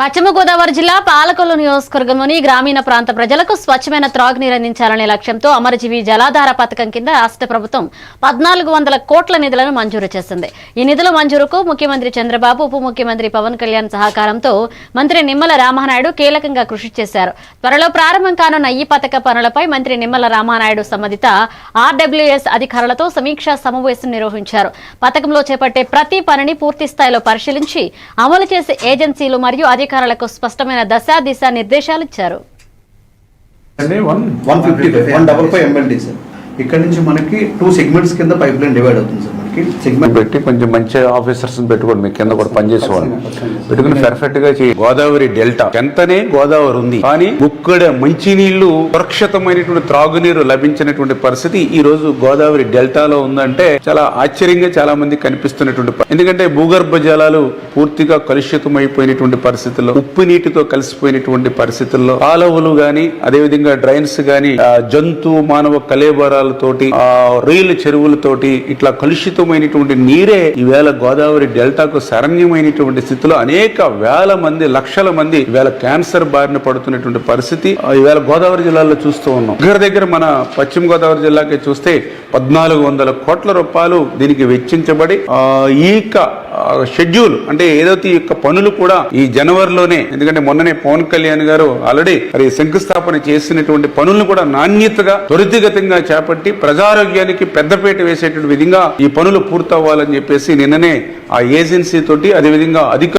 పశ్చిమ గోదావరి జిల్లా పాలకొల్లు నియోజకవర్గంలోని గ్రామీణ ప్రాంత ప్రజలకు స్వచ్ఛమైన త్రాగునీరు అందించాలనే లక్ష్యంతో అమరజీవి జలాధార పథకం కింద రాష్ట్ర ప్రభుత్వం పద్నాలుగు వందల కోట్ల నిధులను మంజూరు చేసింది. ఈ నిధుల మంజూరుకు ముఖ్యమంత్రి చంద్రబాబు ఉప ముఖ్యమంత్రి పవన్ కళ్యాణ్ సహకారంతో మంత్రి నిమ్మల రామనాయుడు కీలకంగా కృషి చేశారు. త్వరలో ప్రారంభం కానున్న ఈ పథక పనులపై మంత్రి నిమ్మల రామనాయుడు సంబంధిత ఆర్డబ్ల్యూఎస్ అధికారులతో సమీక్షా సమావేశం నిర్వహించారు. పథకంలో చేపట్టే ప్రతి పనిని పూర్తి స్థాయిలో పరిశీలించి అమలు చేసే ఏజెన్సీలు మరియు అధిక అధికారులకు స్పష్టమైన దశ దిశ నిర్దేశాలు ఇచ్చారు. One one fifty one double five ఇక్కడ నుంచి మనకి టూ సెగ్మెంట్స్ కింద పైప్ లైన్ డివైడ్ అవుతుంది సార్ సెగ్మెంట్ పెట్టి కొంచెం మంచి ఆఫీసర్స్ పెట్టుకోండి మీ కింద కూడా పనిచేసేవాళ్ళు పెట్టుకుని పర్ఫెక్ట్గా చేయి. గోదావరి డెల్టా. ఎంతనే గోదావరి ఉంది. కానీ ఇక్కడ మంచినీళ్ళు సురక్షితమైనటువంటి త్రాగునీరు లభించినటువంటి పరిస్థితి ఈ రోజు గోదావరి డెల్టాలో ఉందంటే చాలా ఆశ్చర్యంగా చాలా మంది కనిపిస్తున్నటువంటి ఎందుకంటే భూగర్భ జలాలు పూర్తిగా కలుషితమైపోయినటువంటి పరిస్థితుల్లో ఉప్పు నీటితో కలిసిపోయినటువంటి పరిస్థితుల్లో కాలువలు గాని అదేవిధంగా డ్రైన్స్ గాని ఆ, జంతు మానవ కలేబరాలతోటి ఆ, రైలు చెరువులతోటి ఇట్లా కలుషితమైనటువంటి నీరే ఈవేళ గోదావరి డెల్టాకు శరణ్యమైనటువంటి స్థితిలో అనేక వేల మంది లక్షల మంది ఈవేళ క్యాన్సర్ బారిన పడుతున్నటువంటి పరిస్థితి ఆ, ఈవేళ గోదావరి జిల్లాలో చూస్తూ ఉన్నాం. దగ్గర దగ్గర మన పశ్చిమ గోదావరి జిల్లాకి చూస్తే పద్నాలుగు వందల కోట్ల రూపాయలు దీనికి వెచ్చించబడి ఆ, ఈ షెడ్యూల్ అంటే ఏదైతే ఈ యొక్క పనులు కూడా ఈ జనవరిలోనే ఎందుకంటే మొన్ననే పవన్ కళ్యాణ్ గారు ఆల్రెడీ మరి శంకుస్థాపన చేసినటువంటి పనులను కూడా నాణ్యతగా త్వరితగతంగా చేపట్టి ప్రజారోగ్యానికి పెద్దపీట వేసేటువంటి విధంగా ఈ పనులు పనులు పూర్తవ్వాలని చెప్పేసి నిన్ననే ఆ ఏజెన్సీ తోటి అదేవిధంగా అధిక